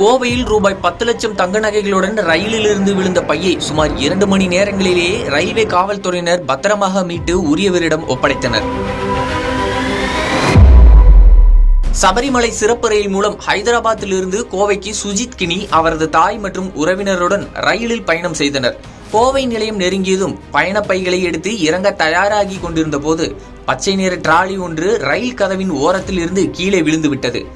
கோவையில் ரூபாய் பத்து லட்சம் தங்க நகைகளுடன் ரயிலில் இருந்து விழுந்த பையை சுமார் இரண்டு மணி நேரங்களிலேயே ரயில்வே காவல்துறையினர் பத்திரமாக மீட்டு உரியவரிடம் ஒப்படைத்தனர். சபரிமலை சிறப்பு ரயில் மூலம் ஹைதராபாத்தில் இருந்து கோவைக்கு சுஜித் கினி அவரது தாய் மற்றும் உறவினருடன் ரயிலில் பயணம் செய்தனர். கோவை நிலையம் நெருங்கியதும் பயணப் பைகளை எடுத்து இறங்க தயாராகி கொண்டிருந்த போது பச்சை நிற டிராலி ஒன்று ரயில் கதவின் ஓரத்தில் இருந்து கீழே விழுந்து விட்டது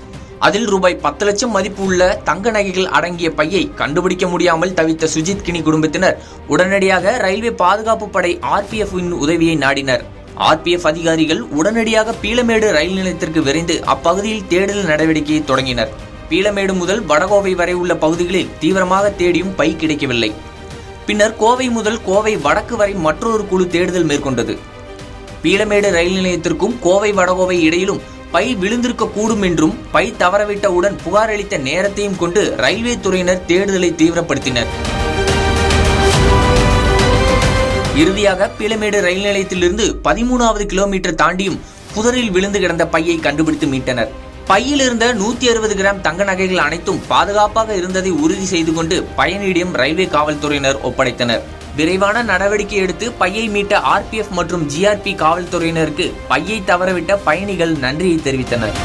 அதில் ரூபாய் பத்து லட்சம் மதிப்பு உள்ள தங்க நகைகள் அடங்கிய பையை கண்டுபிடிக்க முடியாமல் தவித்த சுஜித் கினி குடும்பத்தினர் உடனடியாக ரயில்வே பாதுகாப்பு படை ஆர்பிஎஃப் உதவியை நாடினர். ஆர்பிஎஃப் அதிகாரிகள் உடனடியாக பீளமேடு ரயில் நிலையத்திற்கு விரைந்து அப்பகுதியில் தேடுதல் நடவடிக்கையை தொடங்கினர். பீளமேடு முதல் வடகோவை வரை உள்ள பகுதிகளில் தீவிரமாக தேடியும் பை கிடைக்கவில்லை. பின்னர் கோவை முதல் கோவை வடக்கு வரை மற்றொரு குழு தேடுதல் மேற்கொண்டது. பீளமேடு ரயில் நிலையத்திற்கும் கோவை வடகோவை இடையிலும் பை விழுந்திருக்க கூடும் என்றும் பை தவறவிட்டவுடன் புகார் அளித்த நேரத்தையும் கொண்டு ரயில்வே துறையினர் தேடுதலை தீவிரப்படுத்தினர். இறுதியாக பீளமேடு ரயில் நிலையத்திலிருந்து பதிமூணாவது கிலோமீட்டர் தாண்டியும் புதரில் விழுந்து கிடந்த பையை கண்டுபிடித்து மீட்டனர். பையில் இருந்த நூத்தி அறுபது கிராம் தங்க நகைகள் அனைத்தும் பாதுகாப்பாக இருந்ததை உறுதி செய்து கொண்டு பயணியிடம் ரயில்வே காவல்துறையினர் ஒப்படைத்தனர். விரைவான நடவடிக்கை எடுத்து பையை மீட்ட ஆர்பிஎஃப் மற்றும் ஜிஆர்பி காவல்துறையினருக்கு பையை தவறவிட்ட பயணிகள் நன்றியை தெரிவித்தனர்.